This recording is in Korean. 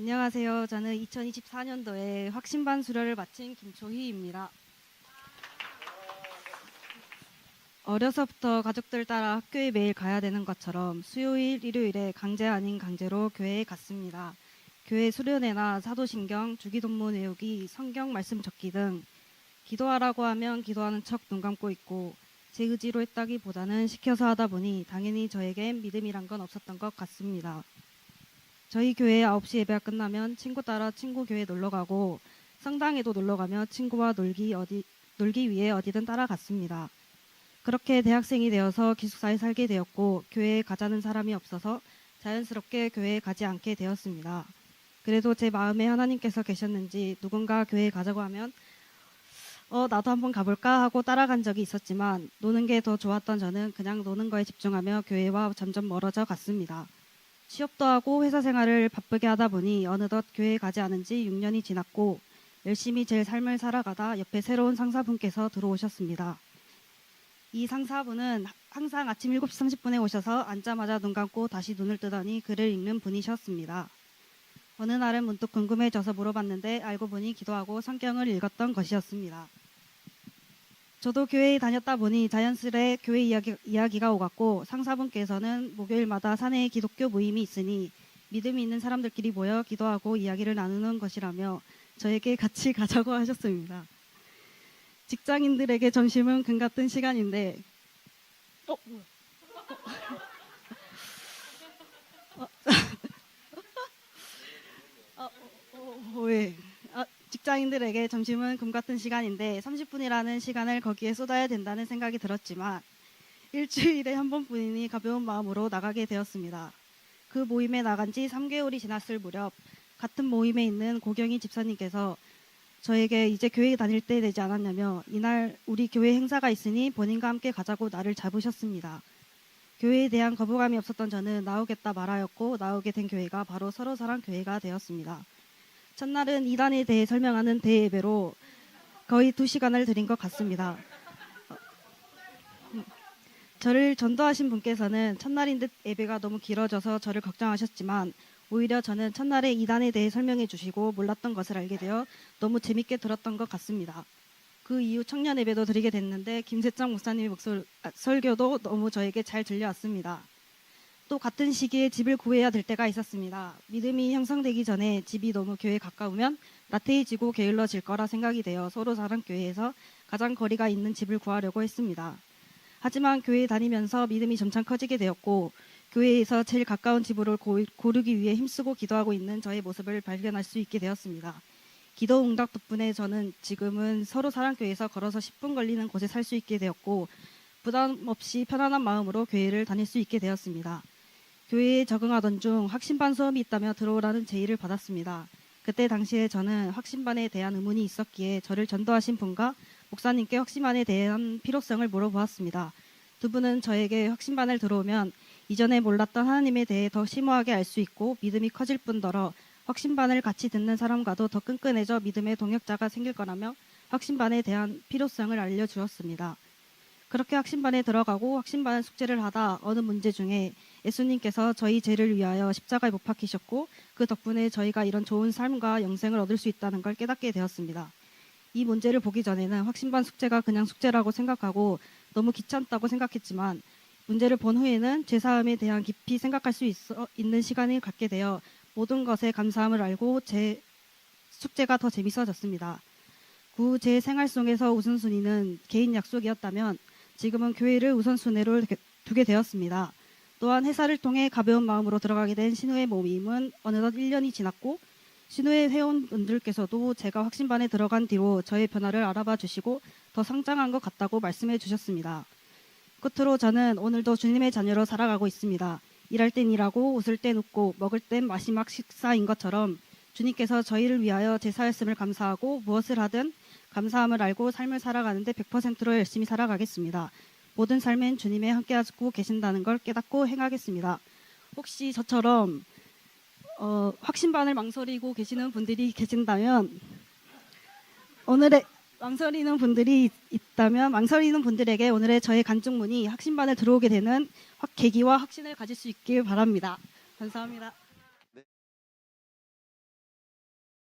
안녕하세요. 저는 2024년도에 확신반 수료를 마친 김초희입니다. 어려서부터 가족들 따라 학교에 매일 가야 되는 것처럼 수요일, 일요일에 강제 아닌 강제로 교회에 갔습니다. 교회 수련회나 사도신경, 주기도문 외우기, 성경 말씀 적기 등 기도하라고 하면 기도하는 척 눈 감고 있고 제 의지로 했다기보다는 시켜서 하다 보니 당연히 저에겐 믿음이란 건 없었던 것 같습니다. 저희 교회 9시 예배가 끝나면 친구 따라 친구 교회 놀러 가고 성당에도 놀러 가며 친구와 놀기 어디 놀기 위해 어디든 따라갔습니다. 그렇게 대학생이 되어서 기숙사에 살게 되었고 교회에 가자는 사람이 없어서 자연스럽게 교회에 가지 않게 되었습니다. 그래도 제 마음에 하나님께서 계셨는지 누군가 교회에 가자고 하면 어 나도 한번 가볼까 하고 따라간 적이 있었지만 노는 게 더 좋았던 저는 그냥 노는 거에 집중하며 교회와 점점 멀어져 갔습니다. 취업도 하고 회사 생활을 바쁘게 하다 보니 어느덧 교회에 가지 않은 지 6년이 지났고 열심히 제 삶을 살아가다 옆에 새로운 상사분께서 들어오셨습니다. 이 상사분은 항상 아침 7시 30분에 오셔서 앉자마자 눈 감고 다시 눈을 뜨더니 글을 읽는 분이셨습니다. 어느 날은 문득 궁금해져서 물어봤는데 알고 보니 기도하고 성경을 읽었던 것이었습니다. 저도 교회에 다녔다 보니 자연스레 교회 이야기, 이야기가 오갔고 상사분께서는 목요일마다 사내에 기독교 모임이 있으니 믿음이 있는 사람들끼리 모여 기도하고 이야기를 나누는 것이라며 저에게 같이 가자고 하셨습니다. 직장인들에게 점심은 금 같은 시간인데 어, 뭐야? 어, 어, 어, 어, 왜? 아, 직장인들에게 점심은 금 같은 시간인데 30분이라는 시간을 거기에 쏟아야 된다는 생각이 들었지만 일주일에 한 번뿐이니 가벼운 마음으로 나가게 되었습니다. 그 모임에 나간 지 3개월이 지났을 무렵 같은 모임에 있는 고경희 집사님께서 저에게 이제 교회 다닐 때 되지 않았냐며 이날 우리 교회 행사가 있으니 본인과 함께 가자고 나를 잡으셨습니다. 교회에 대한 거부감이 없었던 저는 나오겠다 말하였고 나오게 된 교회가 바로 서로 사랑 교회가 되었습니다. 첫날은 이단에 대해 설명하는 대예배로 거의 두 시간을 드린 것 같습니다. 어, 음, 저를 전도하신 분께서는 첫날인 듯 예배가 너무 길어져서 저를 걱정하셨지만 오히려 저는 첫날에 이단에 대해 설명해 주시고 몰랐던 것을 알게 되어 너무 재밌게 들었던 것 같습니다. 그 이후 청년 예배도 드리게 됐는데 김세정 목사님의 목소리, 아, 설교도 너무 저에게 잘 들려왔습니다. 또 같은 시기에 집을 구해야 될 때가 있었습니다. 믿음이 형성되기 전에 집이 너무 교회에 가까우면 나태해지고 게을러질 거라 생각이 되어 서로 사랑 교회에서 가장 거리가 있는 집을 구하려고 했습니다. 하지만 교회에 다니면서 믿음이 점차 커지게 되었고 교회에서 제일 가까운 집으로 고- 고르기 위해 힘쓰고 기도하고 있는 저의 모습을 발견할 수 있게 되었습니다. 기도 응답 덕분에 저는 지금은 서로 사랑교회에서 걸어서 10분 걸리는 곳에 살 수 있게 되었고 부담 없이 편안한 마음으로 교회를 다닐 수 있게 되었습니다. 교회에 적응하던 중 확신반 수업이 있다며 들어오라는 제의를 받았습니다. 그때 당시에 저는 확신반에 대한 의문이 있었기에 저를 전도하신 분과 목사님께 확신반에 대한 필요성을 물어보았습니다. 두 분은 저에게 확신반을 들어오면 이전에 몰랐던 하나님에 대해 더 심오하게 알 수 있고 믿음이 커질 뿐더러 확신반을 같이 듣는 사람과도 더 끈끈해져 믿음의 동역자가 생길 거라며 확신반에 대한 필요성을 알려주었습니다. 그렇게 확신반에 들어가고 확신반 숙제를 하다 어느 문제 중에 예수님께서 저희 죄를 위하여 십자가에 못 박히셨고 그 덕분에 저희가 이런 좋은 삶과 영생을 얻을 수 있다는 걸 깨닫게 되었습니다. 이 문제를 보기 전에는 확신반 숙제가 그냥 숙제라고 생각하고 너무 귀찮다고 생각했지만 문제를 본 후에는 죄사함에 대한 깊이 생각할 수 있어, 있는 시간을 갖게 되어 모든 것에 감사함을 알고 제 숙제가 더 재밌어졌습니다. 구 제 생활 속에서 우선순위는 개인 약속이었다면 지금은 교회를 우선순위로 두게 되었습니다. 또한 회사를 통해 가벼운 마음으로 들어가게 된 신우의 모임은 어느덧 1년이 지났고 신우의 회원분들께서도 제가 확신반에 들어간 뒤로 저의 변화를 알아봐 주시고 더 성장한 것 같다고 말씀해 주셨습니다. 끝으로 저는 오늘도 주님의 자녀로 살아가고 있습니다. 일할 땐 일하고 웃을 땐 웃고 먹을 땐 마지막 식사인 것처럼 주님께서 저희를 위하여 제사였음을 감사하고 무엇을 하든 감사함을 알고 삶을 살아가는데 100%로 열심히 살아가겠습니다. 모든 삶엔 주님의 함께하고 계신다는 걸 깨닫고 행하겠습니다. 혹시 저처럼 어, 확신반을 망설이고 계시는 분들이 계신다면 오늘의 망설이는 분들이 있- 있다면 망설이는 분들에게 오늘의 저의 간증문이 확신반에 들어오게 되는 확 계기와 확신을 가질 수 있길 바랍니다. 감사합니다.